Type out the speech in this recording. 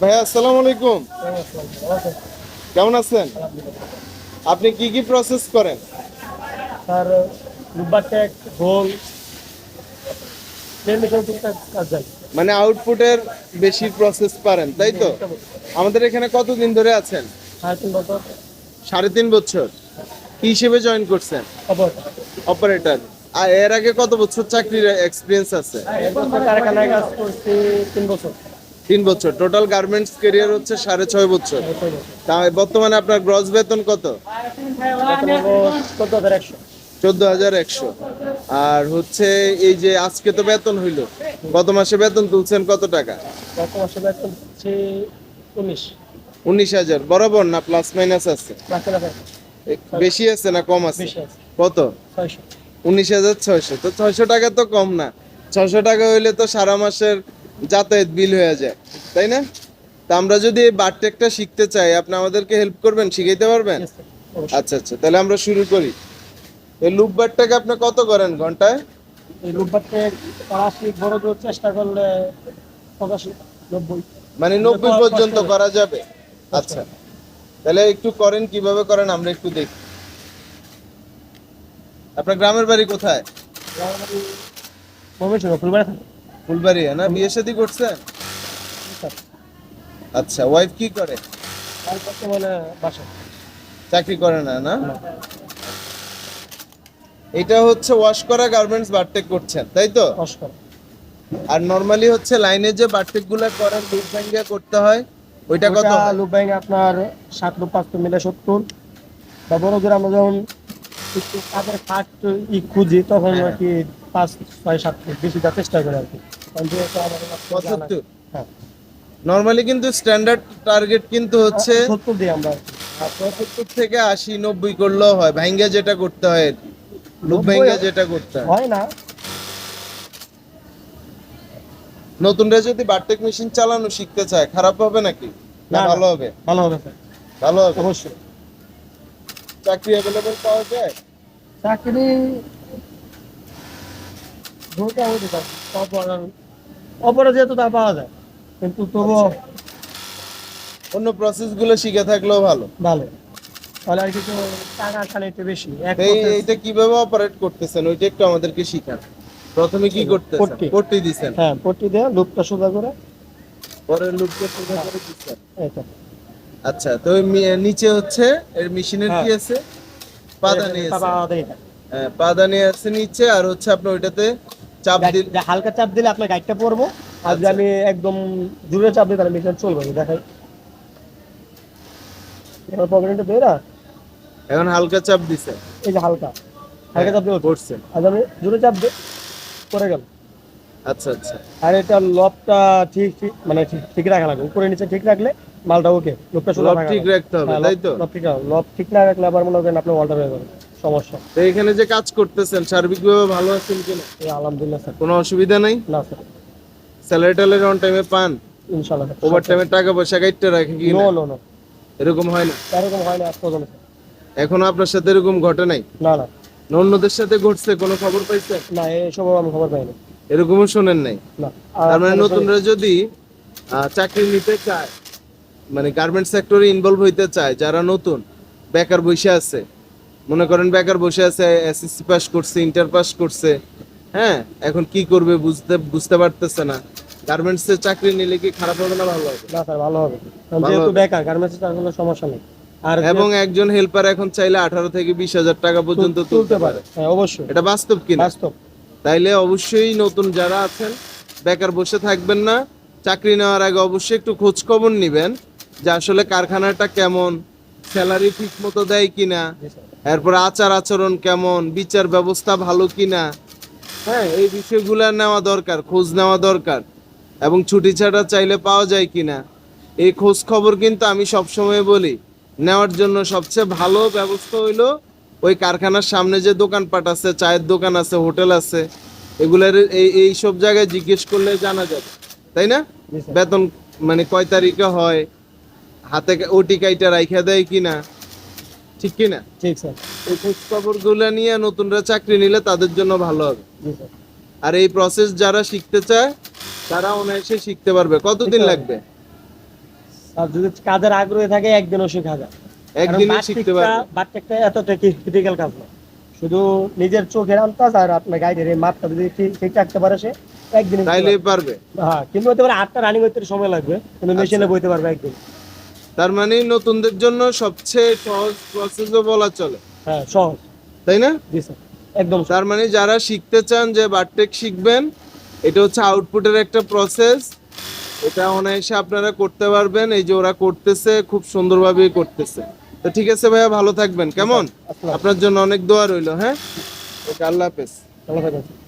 ভাইয়া আসসালামু আলাইকুম। কেমন আছেন? আপনি কি কি প্রসেস করেন? ট্যাগ গোল। যায় মানে আউটপুটের বেশি প্রসেস পারেন তাই তো? আমাদের এখানে কতদিন ধরে আছেন? সাড়ে তিন বছর। সাড়ে তিন বছর। কি হিসেবে জয়েন করছেন? অপারেটর আর এর আগে কত বছর চাকরির এক্সপিরিয়েন্স আছে? কারখানায় কাজ করছি তিন বছর। তিন বছর। টোটাল গার্মেন্টস কেরিয়ার হচ্ছে সাড়ে ছয় বছর। তা বর্তমানে আপনার গ্রস বেতন কত? চোদ্দ হাজার একশো। আর হচ্ছে এই যে আজকে তো বেতন হইল গত মাসে বেতন তুলছেন কত টাকা? গত মাসে বেতন হচ্ছে উনিশ। উনিশ হাজার। বরাবর না প্লাস মাইনাস আছে? বেশি আছে না কম আছে? কত? উনিশ হাজার ছয়শো। তো ছয়শো টাকা তো কম না। ছয়শো টাকা হইলে তো সারা মাসের যাতায়াত বিল হয়ে যায় তাই না? তা আমরা যদি এই বারটেকটা শিখতে চাই আপনি আমাদেরকে হেল্প করবেন শিখাইতে পারবেন। আচ্ছা আচ্ছা তাহলে আমরা শুরু করি। এই লুপ বারটাকে আপনি কত করেন ঘন্টায়? এই রোববার ট্যাগ আশি বড় চেষ্টা করলে মানে নব্বই পর্যন্ত করা যাবে? আচ্ছা। তাহলে একটু করেন কীভাবে করেন আমরা একটু দেখি। আপনার গ্রামের বাড়ি কোথায়? ফুলবাড়িয়া না? বিয়ে শাদী করছেন আচ্ছা ওয়াইফ কি করে? তার চাকরি করে না না? এটা হচ্ছে ওয়াশ করা গার্মেন্টস বারটেক করছেন তাই তো? আর নরমালি হচ্ছে লাইনে যে বারটেকগুলা করেন লুপ ভাঙ্গিয়া করতে হয় ওইটা কত? লুপ ব্যাংক আপনার সাত লুপ পাঁচ মিলে সত্তর। বা বড় আমরা যখন একটু কাজের ফাঁক ই খুঁজি তখন আর কি পাঁচ ছয় সাত বেশি দেওয়ার চেষ্টা করি আর কি। পঁচাত্তর। হ্যাঁ। নরমালি কিন্তু স্ট্যান্ডার্ড টার্গেট কিন্তু হচ্ছে সত্তর দিই আমরা। পঁচাত্তর থেকে আশি নব্বই করলেও হয়। ভাঙ্গা যেটা করতে হয় লুপ ভাঙ্গা যেটা করতে হয়। হয় না। নতুনরা যদি বারটেক মেশিন চালানো শিখতে চায় খারাপ হবে নাকি? না। ভালো হবে? ভালো হবে স্যার। ভালো হবে? অবশ্যই। চাকরি অ্যাভেলেবেল পাওয়া যায়? চাকরি মোটামুটি স্যার অপরাধ অপরাধ তা পাওয়া যায়। কিন্তু তবুও অন্য প্রসেসগুলো শিখে থাকলেও ভালো। ভালো। তাহলে আর কিছু টাকা খালি একটু বেশি। এই এইটা কীভাবে অপারেট করতেছেন ওইটা একটু আমাদেরকে শিখান। প্রথমে কি করতেছেন? পট্টি। দিছেন। হ্যাঁ পট্টি দেওয়া লুপটা সোজা করে। পরে লুপকে সোজা করে দিছেন। এটা আচ্ছা তো নিচে হচ্ছে এর মেশিনের কি হ্যাঁ। আছে? পাদানি আছে। হ্যাঁ, পাদানি আছে নিচে আর হচ্ছে আপনার ওইটাতে চাপ দিল। হালকা চাপ দিলে আপনার গাইডটা পড়ব আর যদি আচ্ছা। আমি একদম জোরে চাপ দিই তাহলে মেশিন চলবে না দেখাই। পকেটে বেরা এখন হালকা চাপ দিছে। এই যে হালকা। হালকা চাপ দিয়ে পড়ছে। আর আমি জোরে চাপ দিই পড়ে গেল। আচ্ছা আচ্ছা। আর এটা লবটা ঠিক ঠিক মানে ঠিক রাখা লাগবে। উপরে নিচে ঠিক রাখলে মালটা ওকে সোজা লব ঠিক রাখতে হবে হ্যাঁ, তাই তো? লব ঠিক লব ঠিক না রাখলে আবার মনে করেন আপনার অল্টার হয়ে যাবে সমস্যা। তো এখানে যে কাজ করতেছেন সার্বিকভাবে ভালো আছেন কিনা আলহামদুলিল্লাহ স্যার। কোনো অসুবিধা নাই? না স্যার। স্যালারি অন টাইমে পান? ইনশাল্লাহ ওভার টাইমে টাকা পয়সা কাটতে রাখে কি নো? না এরকম হয় না? এরকম হয় না আজ পর্যন্ত এখনও আপনার সাথে এরকম ঘটে নাই? না না। অন্যদের সাথে ঘটছে কোনো খবর পাইছেন? না এসব আমি খবর পাইনি। এরকমও শোনেন নাই? না তার মানে নতুনরা যদি চাকরি নিতে চায় মানে গার্মেন্ট সেক্টরে ইনভলভ হইতে চায় যারা নতুন বেকার বসে আছে মনে করেন বেকার বসে আছে এসএসসি পাস করছে ইন্টার পাস করছে হ্যাঁ? এখন কি করবে বুঝতে বুঝতে পারতেছে না। গার্মেন্টস এর চাকরি নিলে কি খারাপ হবে না ভালো হবে? না স্যার ভালো হবে। যেহেতু বেকার গার্মেন্টস তার কোনো সমস্যা নেই। আর এবং একজন হেল্পার এখন চাইলে আঠারো থেকে বিশ হাজার টাকা পর্যন্ত তুলতে পারে। হ্যাঁ অবশ্যই। এটা বাস্তব কিনা বাস্তব। তাইলে অবশ্যই নতুন যারা আছেন বেকার বসে থাকবেন না। চাকরি নেওয়ার আগে অবশ্যই একটু খোঁজ খবর নিবেন যে আসলে কারখানাটা কেমন স্যালারি ঠিক মতো দেয় কিনা? এরপর আচার আচরণ কেমন? বিচার ব্যবস্থা ভালো কিনা? হ্যাঁ এই বিষয়গুলো নেওয়া দরকার খোঁজ নেওয়া দরকার। এবং ছুটি ছাড়া চাইলে পাওয়া যায় কিনা? এই খোঁজ খবর কিন্তু আমি সবসময় বলি নেওয়ার জন্য সবচেয়ে ভালো ব্যবস্থা হইল ওই কারখানার সামনে যে দোকানপাট আছে চায়ের দোকান আছে হোটেল আছে এগুলার এই এই সব জায়গায় জিজ্ঞেস করলে জানা যাবে। তাই না? বেতন মানে কয় তারিখে হয়? হাতে ওটি কাইটা রাইখা দেয় কিনা? ঠিক কিনা? ঠিক স্যার। এই খোঁজ খবরগুলো নিয়ে নতুনরা চাকরি নিলে তাদের জন্য ভালো হবে। আর এই প্রসেস যারা শিখতে চায় তারা অনায়াসে শিখতে পারবে। কতদিন লাগবে? আর যদি কাজের আগ্রহে থাকে একদিনও শেখা যায় একদিনে শিখতে পারবে। বাটটেকটা এতটা ক্রিটিক্যাল কাজ না। শুধু নিজের চোখের আন্তাজ আর আপনার গাইডের এই মাপটা যদি ঠিক ঠিক রাখতে পারে সে একদিনে তাইলে পারবে। হ্যাঁ কিন্তু হতে পারে আটটা রানিং হইতে সময় লাগবে কিন্তু মেশিনে বইতে পারবে একদিন। তার মানে নতুনদের জন্য সবচেয়ে সহজ প্রসেসও বলা চলে। হ্যাঁ সহজ। তাই না? জি স্যার। একদম তার মানে যারা শিখতে চান যে বারটেক শিখবেন এটা হচ্ছে আউটপুটের একটা প্রসেস এটা অনায়াসে আপনারা করতে পারবেন। এই যে ওরা করতেছে খুব সুন্দরভাবেই করতেছে। তো ঠিক আছে ভাইয়া ভালো থাকবেন। কেমন? আপনার জন্য অনেক দোয়া রইল হ্যাঁ? ওকে আল্লাহ হাফেজ। ভালো থাকবেন